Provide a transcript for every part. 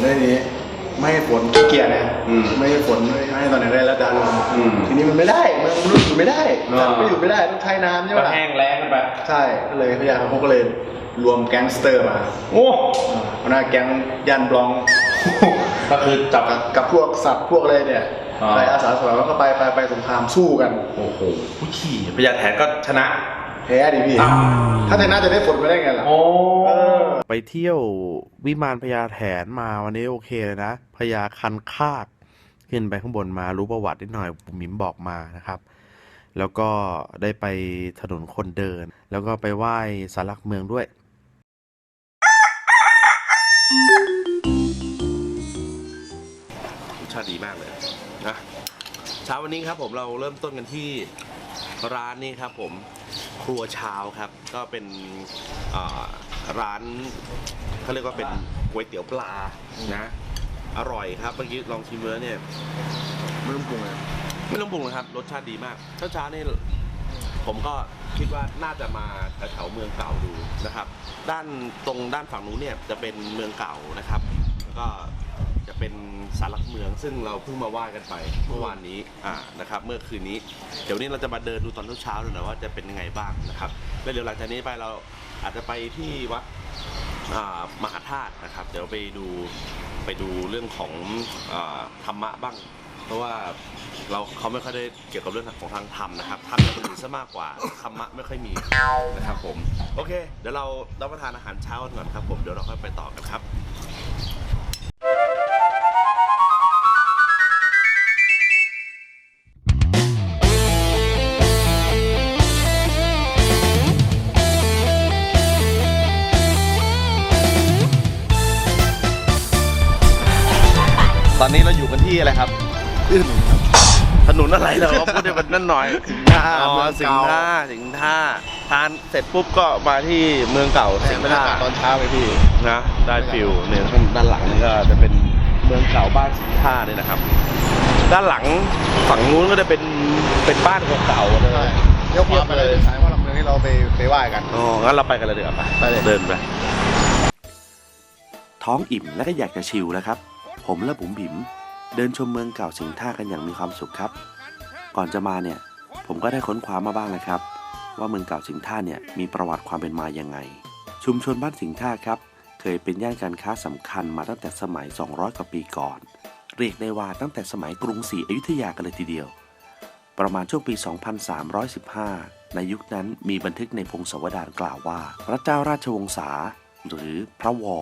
ไม่ให้ฝนขี้เกียจนะอืมไม่ให้ฝนไม่ให้ตอนไหนได้แล้วดันอืมทีนี้มันไม่ได้มันรู้อยู่ไม่ได้อ่าจัดไม่อยู่ไม่ได้ต้องใช้น้ำใช่ไหมก็แห้งแล้งกันไปใช่ก็เลยพยาเขาก็เลยรวมแก๊งสเตอร์มาโอ้อ่าหัวหน้าแก๊งยันบลอง ก็คือจับ กับกับพวกสัตว์พวกอะไรเนี่ยอ่าใครอาสาสมัครก็ไปไปไปสงครามสู้กัน โอ้โหผู้ขี่พญาแถนก็ชนะ แพ้ดิพี่อ้าวถ้าชนะจะได้ฝนไปได้ไงล่ะโอ้เออ ไปเที่ยววิมานพญาแถนมาวันนี้โอเคเลยนะพญาคันคากขึ้นไปข้างบนมารู้ประวัตินิดหน่อยผมมิมบอกมานะครับ แล้วก็ได้ไปถนนคนเดิน แล้วก็ไปไหว้สารหลักเมืองด้วย รสชาติดีมากเลยนะเช้าวันนี้ครับผมเราเริ่มต้นกันที่ร้านนี้ครับผม ครัวเช้าครับ ก็เป็นอ่าร้านเขาเรียกว่าเป็นก๋วยเตี๋ยวปลานะ อร่อยครับเมื่อกี้ลองชิมเนื้อเนี่ยไม่ต้องปรุงเลยไม่ต้องปรุงนะครับ รสชาติดีมากเช้าเช้าๆนี่ผมก็คิดว่าน่าจะมาแถวๆเมืองเก่าดูนะครับ ด้านตรงด้านฝั่งนู้นเนี่ยจะเป็นเมืองเก่านะครับแล้วก็ จะเป็นสารหลักเมือง ซึ่งเราเพิ่งมาไหว้กันไปเมื่อวานนี้อ่านะครับ เมื่อคืนนี้ เดี๋ยวนี้เราจะมาเดินดูตอนเช้าๆดูหน่อยว่าจะเป็นยังไงบ้างนะครับแล้วเดี๋ยวหลังจากนี้ไปเราอาจจะไปที่วัดอ่ามหาธาตุนะครับ เดี๋ยวไปดูไปดูเรื่องของอาธรรมะบ้าง เพราะว่าเราเขาไม่ค่อยได้เกี่ยวกับเรื่องของทางธรรมนะครับธรรมจะเป็นซะมากกว่าธรรมะไม่ค่อยมีนะครับผมโอเค เดี๋ยวเรารับประทานอาหารเช้ากันก่อนครับผมเดี๋ยวเราค่อยไปต่อกันครับ ตอนนี้เราอยู่กันที่อะไรครับอื้อหนุนครับถนนอะไรเหรอพูดให้มันนั่นหน่อยสิงห์ท่าอ๋อเมืองสิงเก่าห์ท่าสิงห์ท่าทานเสร็จปุ๊บก็มาที่เมืองเก่าเห็สินงบรห์รยาท่ากาศตอนเช้าไปพี่นะได้ฟิลเนี่ยข้างด้านหลังนี่ก็จะเป็นเมืองเก่าบ้านสิงห์ท่าเนี่ยนะครับ ด้านหลังฝั่งนู้นก็จะเป็นเป็นบ้านเก่าๆเลยใช่ยกความไปเลยสายว่าหลักเมืองที่เราไปไปไหว้กันอ๋องั้นเราไปกันเลยดีกว่าไปไปเลยเดินไปท้องอิ่มและก็อยากจะชิลแล้วครับ ผมและบุ๋มบิ๋มเดินชมเมืองเก่าสิงห์ท่ากันอย่างมีความสุขครับ ก่อนจะมาเนี่ย ผมก็ได้ค้นคว้ามาบ้างนะครับ ว่าเมืองเก่าสิงห์ท่าเนี่ยมีประวัติความเป็นมายังไง ชุมชนบ้านสิงห์ท่าครับ เคยเป็นย่านการค้าสำคัญมาตั้งแต่สมัย 200 กว่าปีก่อน เรียกได้ว่าตั้งแต่สมัยกรุงศรีอยุธยากันเลยทีเดียว ประมาณช่วงปี 2315 ในยุคนั้นมีบันทึกในพงศาวดารกล่าวว่า พระเจ้าราชวงศ์สาหรือพระวอ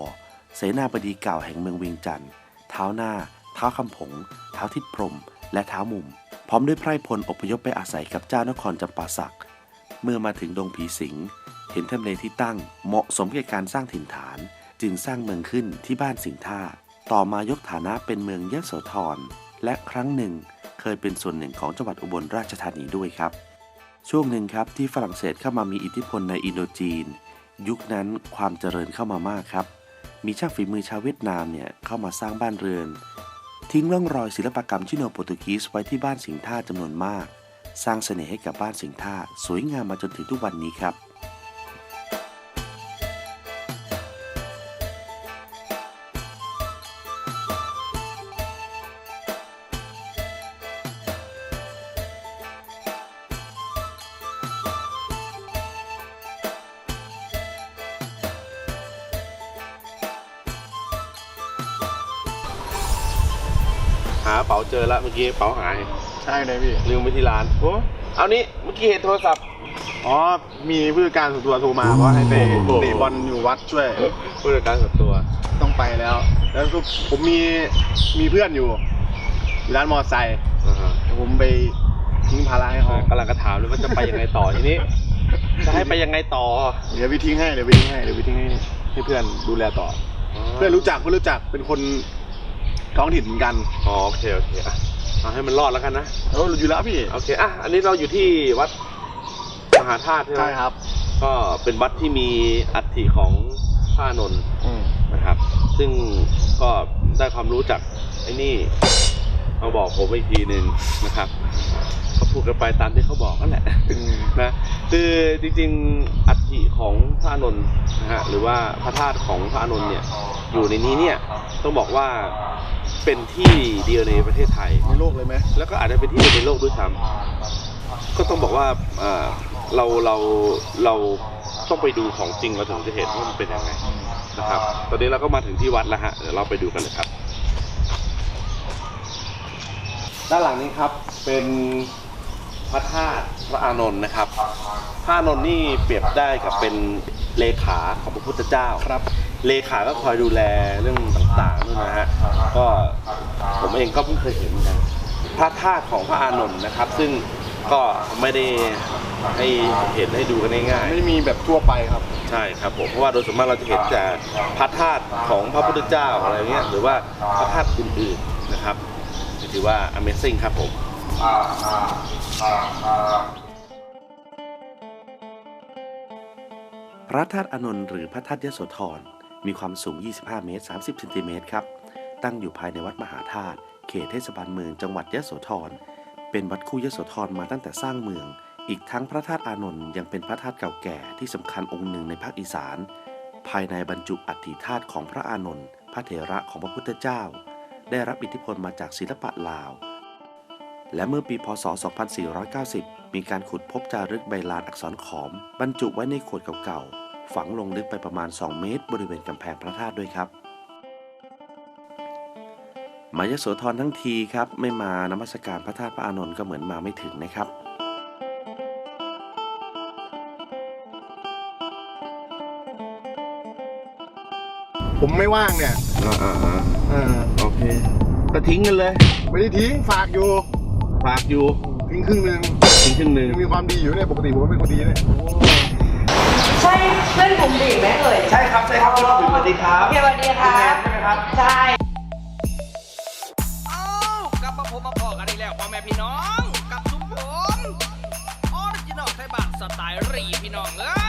เสนาบดีเก่าแห่งเมืองเวียงจันทร์ เท้าหน้า เท้าคำผง เท้าทิดพรม และเท้ามุม พร้อมด้วยไพร่พลอพยพไปอาศัยกับเจ้านครจำปาสัก เมื่อมาถึงดงผีสิง เห็นทำเลที่ตั้งเหมาะสมแก่การสร้างถิ่นฐาน จึงสร้างเมืองขึ้นที่บ้านสิงท่า ต่อมายกฐานะเป็นเมืองยโสธร และครั้งหนึ่งเคยเป็นส่วนหนึ่งของจังหวัดอุบลราชธานีด้วยครับ ช่วงหนึ่งครับที่ฝรั่งเศสเข้ามามีอิทธิพลในอินโดจีน ยุคนั้นความเจริญเข้ามามากครับ มีช่างฝีมือชาวเวียดนามเนี่ยเข้ามาสร้างบ้านเรือน ทิ้งร่องรอยศิลปกรรมชิโนโปรตุกีสไว้ที่บ้านสิงห์ท่าจำนวนมาก สร้างเสน่ห์ให้กับบ้านสิงห์ท่าสวยงามมาจนถึงทุกวันนี้ครับากระเป๋าเจอแล้วเมื่อกี้กระเป๋าหาย ใช่เลยพี่ ลืมไปที่ร้านโอ้เอานี้เมื่อกี้เห็นโทรศัพท์ อ๋อ มีผู้จัดการส่วนตัวโทรมาว่าให้ไปโอ้โห เตะบอลอยู่วัดช่วย ผู้จัดการส่วนตัว ต้องไปแล้ว แล้วก็ผมมีมีเพื่อนอยู่อยู่ร้านมอไซค์อ่าฮะเดี๋ยวผมไปทิ้งภาระให้เขากำลังกระถามเลยว่าจะไปยังไงต่อทีนี้ จะให้ไปยังไงต่อเดี๋ยวไปทิ้งให้เดี๋ยวไปทิ้งให้เดี๋ยวไปทิ้งให้ให้เพื่อนดูแลต่อ เพื่อนรู้จักเพื่อนรู้จักเป็นคน ท้องถิ่นเหมือนกันอ๋อโอเคโอเคอะเอาให้มันรอดแล้วกันนะเอออยู่แล้วพี่โอเคอะอันนี้เราอยู่ที่วัดมหาธาตุใช่ไหมใช่ครับ ก็เป็นวัดที่มีอัฐิของพระอานนท์อืมนะครับ ซึ่งก็ได้ความรู้จากไอ้นี่มาบอกผมอีกทีหนึ่งนะครับเขาพูดกันไปตามที่เขาบอกนั่นแหละ อืม นะคือจริงๆอัฐิของพระอานนท์นะฮะหรือว่าพระธาตุของพระอานนท์เนี่ยอยู่ในนี้เนี่ยต้องบอกว่า เป็นที่เดียวในประเทศไทย ในโลกเลยไหมแล้วก็อาจจะเป็นที่เดียวในโลกด้วยซ้ำก็ต้องบอกว่าเอ่อเราเราเราต้องไปดูของจริงเราถึงจะเห็นว่ามันเป็นยังไงนะครับ ตอนนี้เราก็มาถึงที่วัดแล้วฮะเดี๋ยวเราไปดูกันเลยครับ ด้านหลังนี้ครับเป็นพระธาตุพระอานนท์นะครับ พระอานนท์นี่เปรียบได้กับเป็นเลขาของพระพุทธเจ้าครับ เลขาก็คอยดูแลเรื่องต่างๆนู่นนะฮะก็ผมเองก็เพิ่งเคยเห็นเหมือนกันพระธาตุของพระอานนท์นะครับ ซึ่งก็ไม่ได้ให้เห็นให้ดูกันง่ายไม่มีแบบทั่วไปครับๆใช่ครับผมเพราะว่าโดยส่วนมากเราจะเห็นแต่พระธาตุของพระพุทธเจ้าอะไรเงี้ยหรือว่าพระธาตุอื่นๆนะครับถือว่า Amazing ครับผมพระธาตุอานนท์หรือพระธาตุยโสธร มีความสูง 25 เมตร 30เซนติเมตรครับ ตั้งอยู่ภายในวัดมหาธาตุ เขตเทศบาลเมืองจังหวัดยะโสธร เป็นวัดคู่ยะโสธรมาตั้งแต่สร้างเมือง อีกทั้งพระธาตุอานนท์ยังเป็นพระธาตุเก่าแก่ที่สำคัญองค์หนึ่งในภาคอีสาน ภายในบรรจุอัฐิธาตุของพระอานนท์ พระเถระของพระพุทธเจ้า ได้รับอิทธิพลมาจากศิลปะลาว และเมื่อปีพศ 2490 มีการขุดพบจารึกใบลานอักษรขอม บรรจุไว้ในขวดเก่าๆ ฝังลงลึกไปประมาณ 2 เมตร บริเวณกำแพงพระธาตุด้วยครับ มายโสธรทั้งทีครับ ไม่มานมัสการพระธาตุพระอานนท์ก็เหมือนมาไม่ถึงนะครับผมไม่ว่างเนี่ยอ่าอ่าอ่าเออโอเคก็ทิ้งกันเลย ไม่ได้ทิ้งฝากอยู่ ฝากอยู่ ทิ้งครึ่งหนึ่งทิ้งครึ่งหนึ่งยังมีความดีอยู่เนี่ยปกติผมก็เป็นคนดีเนี่ยใช่ เพื่อนกลุ่มบีไหมเอ่ยใช่ครับใช่ครับคุณสวัสดีครับโอเสวัสดีครับใช่ไหมครับใช่กับมพบมาพอกันอีกแล้วพ่อแม่พี่น้อง กับซุ้มผมออริจินอลไทยบ้านสไตล์รีพี่น้องเอ้